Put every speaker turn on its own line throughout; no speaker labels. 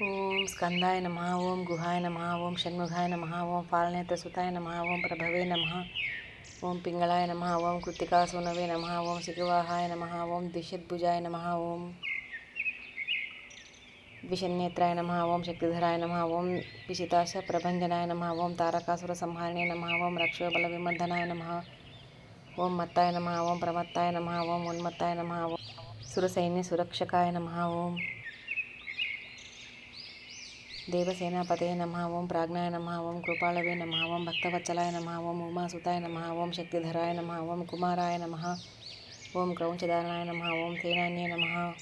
ఓం స్కందాయ నమ ఓం గుహాయ నమ ఓం షణ్ముఖాయ నమ ఓం పాలనేత్రసుతాయ నమ ఓం ప్రభవే నమ ఓం పింగళాయ నమ ఓం కృత్తికాసూనవే నమ ఓం శిఖవాహాయ నమ ఓం ద్విషద్భుజాయ నమ ఓం ద్విషన్నేత్రాయ నమ ఓం శక్తిధరాయ నమ ఓం పిశితాశ ప్రభంజనాయ నమ ఓం తారకాసుర సంహారిణే నమ ఓం రక్షోబల విమర్దనాయ నమ ఓం మత్తాయ నమ ఓం ప్రమత్తాయ నమ ఓం ఉన్మత్తాయ నమ ఓం సురసైన్య సురక్షకాయ నమ ఓం देवसेनापतये नमः ओं प्राज्ञाय नमः ओं कृपालवे नमः ओं भक्तवत्सलाय नमः ओं उमासुताय नमः ओं शक्तिधराय नमः ओं कुमाराय नमः ओं क्रौञ्चधारणाय नमः ओं सेनान्ये नमः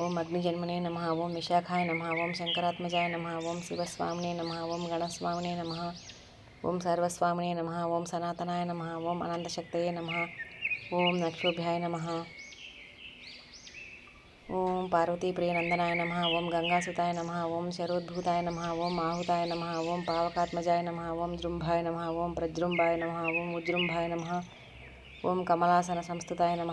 ओम अग्निजन्मने नमः ओं विशाखाय नमः ओं शंकरात्मजाय नमः ओं शिवस्वामने नमः ओं गणस्वामने नमः ओं सर्वस्वामने नमः ओं सनातनाय नमः ओम अनंतशक्तये नमः ओं नक्षोभ्याय नमः पार्वती प्रियनंदनाय नम ओं गंगासुताय नम ओं शरोद्भूताय नम ओं आहुताय नम ओं पावकात्मजाय नम ओं जृंभाय नम ओं प्रजृंभाय नम ओं उजृंभाय नम ओं कमलासन संस्थताय नम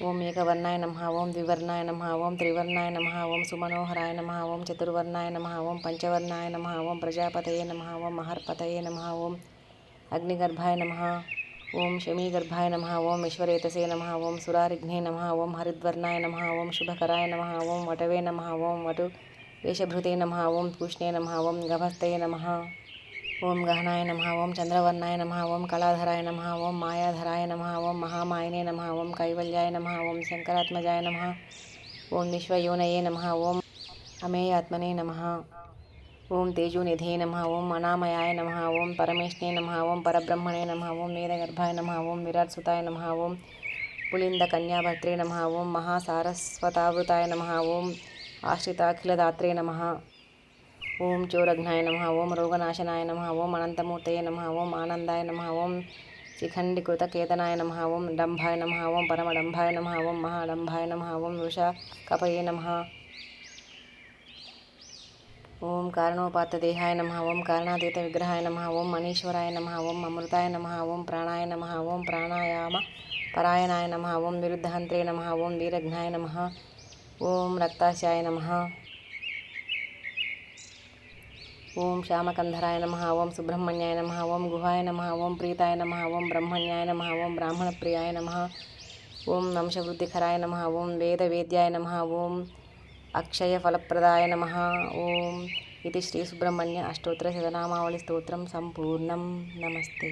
ओं एकवर्णाय नम ओं द्विवर्णाय नम ओं त्रिवर्णाय नम ओं सुमनोहराय नम ओं चतुर्वर्णाय नम ओं पंचवर्णाय नम ओं प्रजापतये नम ओं महर्पतये नम ओं अग्निगर्भाय नमः ओम शमी गर्भाय नम ओम ईश्वरेतसे नम ओम सुरारिघ्ने नम ओम हरिद्वर्णाय नम ओम शुभकराय नम ओम वटवे नम ओम वटु वेशभृते नम ओम पूष्णे नम ओम गभस्ते नम ओम गहनाय नम ओम चंद्रवर्णाय नम ओम कलाधराय नम ओम मायाधराय नम ओम महामायने नम ओम कैवल्याय नम ओम शंकरात्मजाय नम ओम विश्वयोनये नम ओम अमेयात्मने नमः ఓం తేజోనిధే నమ ఓం అనామయాయ నమ ఓం పరమేష్ణే నమ ఓం పరబ్రహ్మణే నమ ఓం మేధగర్భాయ నమ ఓం విరాట్సుతాయ నమ ఓం పులింద పులిందకన్యాభద్రే నమ ఓం మహాసారస్వతావృతాయ నమ ఓం ఆశ్రితాఖిలదాత్రే నమ ఓం చోరఘ్నాయ నమ ఓం రోగనాశనాయ నమ ఓం అనంతమూర్తయ నమ ఓం ఆనందాయ నమ ఓం శిఖండికృతకేతనాయ నమ ఓం డంభాయ నమ ఓం పరమడంభాయ నమ ఓం మహాడంభాయ నమ ఓం వృషా కపయే నమ ఓం కారణోపాత దేహాయ నమ ఓం కారణాతీత విగ్రహాయ నమ ఓం మనీశ్వరాయ నమ ఓం అమృతాయ నమ ఓం ప్రాణాయ నమ ఓం ప్రాణాయామ పరాయణాయ నమ ఓం విరుద్ధహంత్రే నమ ఓం వీరఘ్నాయ నమ ఓం రక్తాశాయ నమ ఓం శ్యామకంధరాయ నమ ఓం సుబ్రహ్మణ్యాయ నమ ఓం గుహాయ నమ ఓం ప్రీతాయ నమ ఓం బ్రహ్మణ్యాయ నమ ఓం బ్రాహ్మణప్రియాయ నమ ఓం వంశవృద్ధికరాయ నమ ఓం వేదవేద్యాయ నమ ఓం అక్షయ ఫలప్రదాయ నమ. ఓం. ఇది శ్రీ సుబ్రహ్మణ్య అష్టోత్తర శతనామావళి స్తోత్రం సంపూర్ణం. నమస్తే.